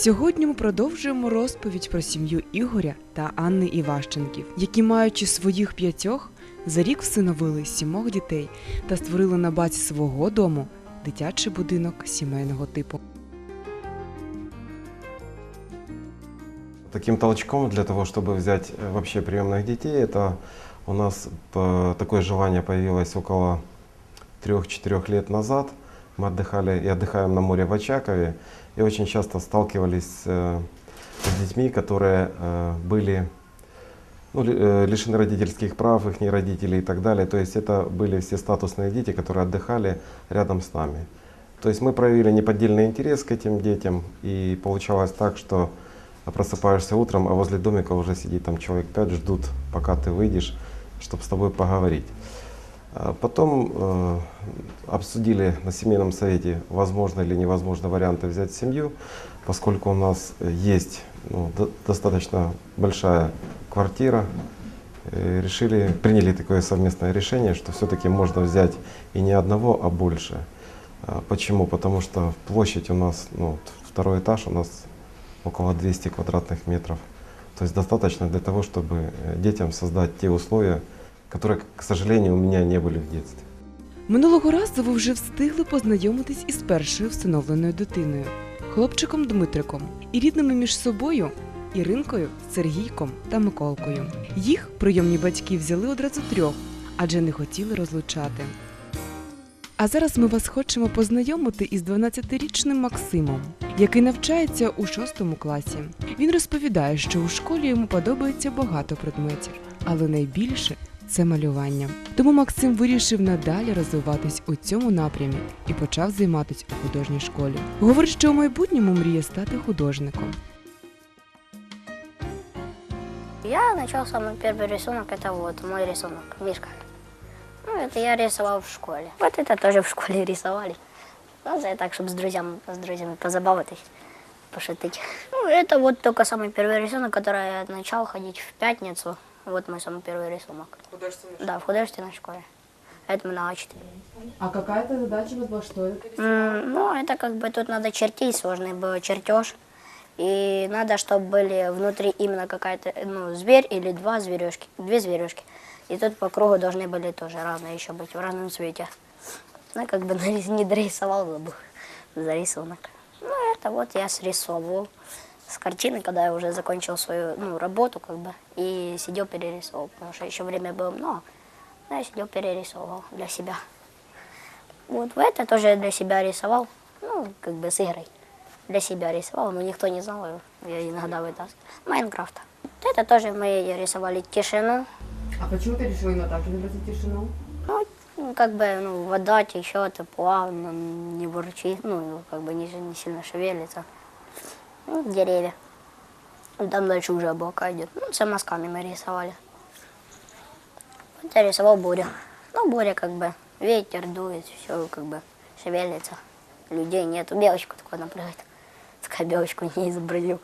Сьогодні ми продовжуємо розповідь про сім'ю Ігоря та Анни Іващенків, які, маючи своїх п'ятьох, за рік всиновили сімох дітей та створили на базі свого дому дитячий будинок сімейного типу. Таким толчком для того, чтобы взять э, вообще приемных детей, это у нас э, такое желание появилось около 3-4 лет назад. Мы отдыхали и отдыхаем на море в Очакове, и очень часто сталкивались э, с детьми, которые э, были ну, э, лишены родительских прав, их родителей и так далее. То есть это были все статусные дети, которые отдыхали рядом с нами. То есть мы проявили неподдельный интерес к этим детям, и получалось так, что просыпаешься утром, а возле домика уже сидит там человек пять, ждут, пока ты выйдешь, чтобы с тобой поговорить. А Потом э, обсудили на семейном совете, возможно или невозможно варианты взять семью, поскольку у нас есть ну, до- достаточно большая квартира. э, Решили, приняли такое совместное решение, что все-таки можно взять и не одного, а больше. А Почему? Потому что площадь у нас, ну, второй этаж у нас около 200 квадратных метров. То есть достаточно для того, чтобы э, детям создать те условия, которые, к сожалению, у меня не были в детстве. Минулого разу ви вже встигли познайомитись із першою всиновленою дитиною хлопчиком Дмитриком і рідними між собою Іринкою, Сергійком та Миколкою. Їх прийомні батьки взяли одразу трьох, адже не хотіли розлучати. А зараз ми вас хочемо познайомити із 12-річним Максимом, який навчається у 6 класі. Він розповідає, що у школі йому подобається багато предметів, але найбільше це малювання. Тому Максим вирішив надалі розвиватись у цьому напрямі і почав займатися у художній школі. Говорить, що у майбутньому мріє стати художником. Я начал самый первый рисунок, это вот мой рисунок, Мишка. Ну, это я рисовал в школе. Вот это тоже в школе рисовали. Ну, за так, чтобы с друзьями, с друзьями позабавитись, пошутить. Ну, это вот только самый первый рисунок, который я начал ходить в пятницу. Вот мой самый первый рисунок. Да, в художественной школе. Это мы на А4. А какая-то задача была, что это? М, Ну, это как бы тут надо чертить, сложный был чертеж. И надо, чтобы были внутри именно какая-то, ну, зверь или два зверюшки, две зверюшки. И тут по кругу должны были тоже разные еще быть, в разном цвете. Ну, как бы не дорисовал бы за рисунок. Ну, это вот я срисовывал с картины, когда я уже закончил свою ну, работу, как бы, и сидел перерисовывал, потому что еще время было много. Но я сидел перерисовывал для себя. Вот в это тоже для себя рисовал, ну, как бы с игрой. Для себя рисовал, но никто не знал, я иногда вытаскивал. Майнкрафт. Вот Это тоже мы рисовали тишину, А почему ты решила именно так изобразить тишину? ну, ну, как бы, ну, вода течет, плавно, не бурчит, ну, как бы не, не сильно шевелится. Ну, деревья. И Там дальше уже облака идет. Ну, все мазками мы рисовали. Вот я рисовал бурю. Ну, буря как бы, ветер дует, все как бы шевелится. Людей нету. Белочку такую напрягает. Такая белочку не изобразил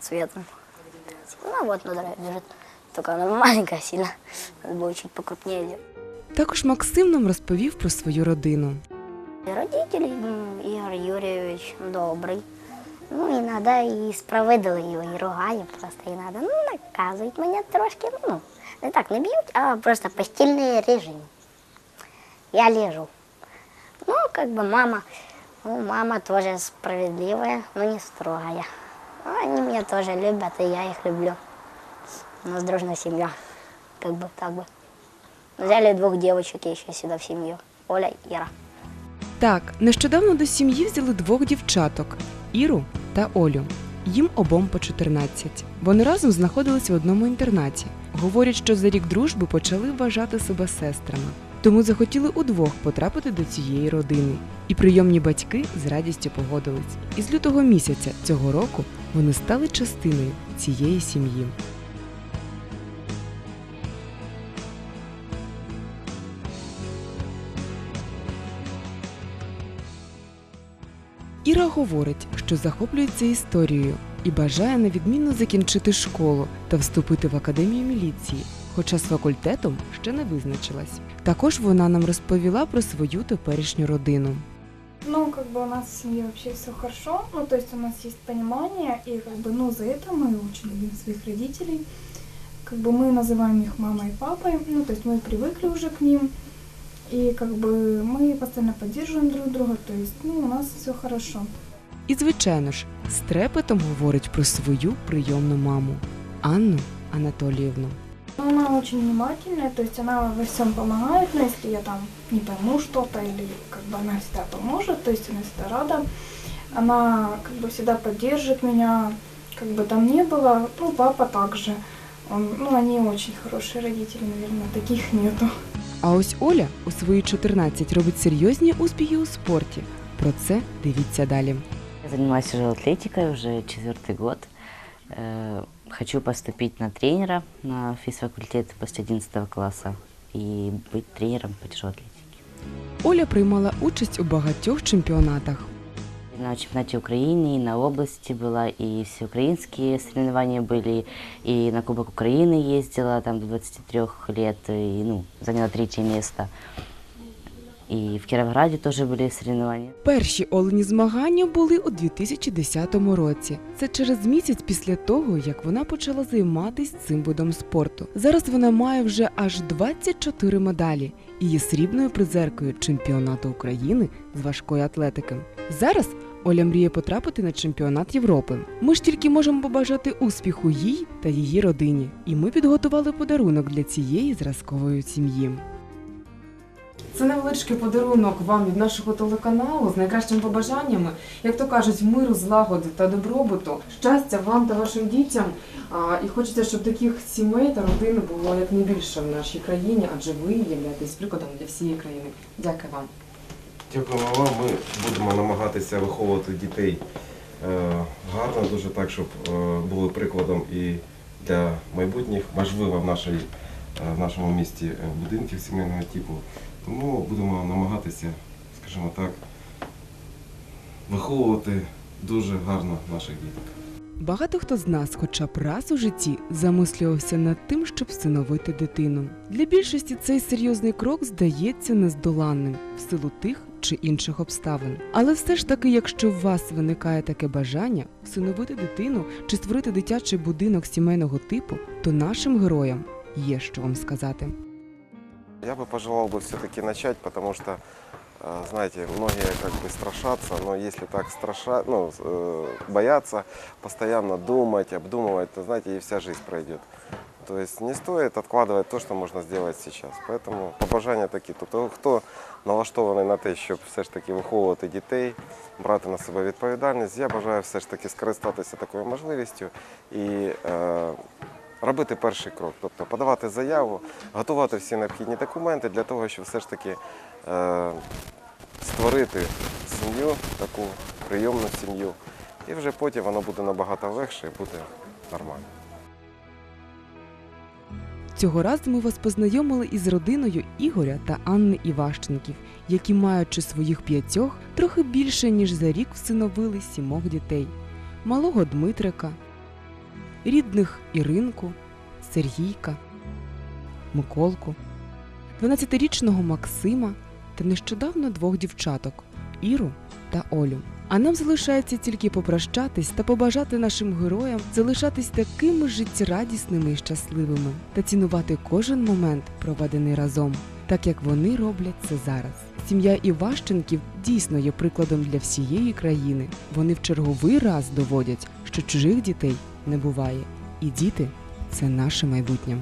цветом. Ну, вот на драйве бежит. Только она маленькая сильно. Надо было чуть покрупнее делать. Також Максим нам розповів про свою родину. И Родители, м, Игорь Юрьевич добрый. Ну, иногда и справедливо його, і ругає просто іноді. Ну, наказують мене трошки, ну, не так не б'ють, а просто постільний режим. Я лежу. Ну, как бы мама, ну, мама тоже справедливая, но не строгая. Ну, Они меня тоже любят, и я их люблю. У нас дружная семья, как бы так бы. Взяли двух девочек еще сюда в семью, Оля и Ира. Так, нещодавно до сім'ї взяли двох дівчаток Іру та Олю. Їм обом по 14. Вони разом знаходились в одному інтернаті. Говорять, що за рік дружби почали вважати себе сестрами. Тому захотіли удвох потрапити до цієї родини. І прийомні батьки з радістю погодились. І з лютого місяця цього року вони стали частиною цієї сім'ї. Іра говорить, що захоплюється історією і бажає невідмінно закінчити школу та вступити в академію міліції, хоча з факультетом ще не визначилась. Також вона нам розповіла про свою теперішню родину. Ну, как бы у нас в семье вообще все хорошо, ну, то есть у нас есть понимание, и как бы, ну, за это мы очень любим своих родителей. Как бы мы называем их мамой и папой, ну, то есть мы привыкли уже к ним, и как бы мы постоянно поддерживаем друг друга, то есть, ну, у нас все хорошо. І, звичайно ж, з трепетом говорить про свою прийомну маму Анну Анатоліївну. Но она очень внимательная, то есть она во всем помогает, но если я там не пойму что-то, или как бы она всегда поможет, то есть она всегда рада. Она как бы всегда поддержит меня, как бы там не было, ну, папа также. Он, ну, они очень хорошие родители, наверное, таких нету. А ось Оля у свої 14 робить серйозні успіхи у спорті. Про це дивіться далі. Я занимаюсь тяжелой атлетикой уже четвертый год. Э, Хочу поступить на тренера на физфакультет после 11 класса и быть тренером по тяжелой атлетике. Оля приймала участь у багатьох чемпіонатах. На чемпионате Украины, и на области была, и всеукраинские соревнования были, и на Кубок Украины ездила там до 23 лет, и ну, заняла третье место. И в Кировограде тоже были соревнования. Перші Олені змагання були у 2010 році. Це через місяць після того, як вона почала займатися цим видом спорту. Зараз вона має вже аж 24 медалі і є срібною призеркою чемпіонату України з важкої атлетики. Зараз Оля мріє потрапити на чемпіонат Європи. Ми ж тільки можемо побажати успіху їй та її родині. І ми підготували подарунок для цієї зразкової сім'ї. Це невеличкий подарунок вам від нашого телеканалу з найкращими побажаннями, як то кажуть, миру, злагоди та добробуту, щастя вам та вашим дітям. І хочеться, щоб таких сімей та родин було якнайбільше в нашій країні, адже ви являєтесь прикладом для всієї країни. Дякую вам. Дякуємо вам. Ми будемо намагатися виховувати дітей е, гарно, дуже так, щоб е, були прикладом і для майбутніх, можливо, в, нашій, е, в нашому місті будинків сімейного типу. Тому будемо намагатися, скажімо так, виховувати дуже гарно наших діток. Багато хто з нас, хоча б раз у житті, замислювався над тим, щоб всиновити дитину. Для більшості цей серйозний крок здається нездоланним в силу тих чи інших обставин. Але все ж таки, якщо у вас виникає таке бажання всиновити дитину чи створити дитячий будинок сімейного типу, то нашим героям є що вам сказати. Я бы пожелал бы все-таки начать, потому что, э, знаете, многие как бы страшатся, но если так страша, ну, э, бояться, постоянно думать, обдумывать, то, знаете, и вся жизнь пройдет. То есть не стоит откладывать то, что можно сделать сейчас. Поэтому побажання такі. Тобто, хто налаштований на те, щоб все ж таки виховувати дітей, брати на себе відповідальність, я бажаю все ж таки скористатися такою можливістю і е, робити перший крок, тобто подавати заяву, готувати всі необхідні документи для того, щоб все ж таки е, створити сім'ю, таку прийомну сім'ю. І вже потім воно буде набагато легше і буде нормально. Цього разу ми вас познайомили із родиною Ігоря та Анни Іващенків, які, маючи своїх п'ятьох, трохи більше ніж за рік всиновили сімох дітей: малого Дмитрика, рідних Іринку, Сергійка, Миколку, 12-річного Максима та нещодавно двох дівчаток Іру та Олю. А нам залишається тільки попрощатись та побажати нашим героям залишатись такими життєрадісними і щасливими та цінувати кожен момент, проведений разом, так як вони роблять це зараз. Сім'я Іващенків дійсно є прикладом для всієї країни. Вони в черговий раз доводять, що чужих дітей не буває, і діти це наше майбутнє.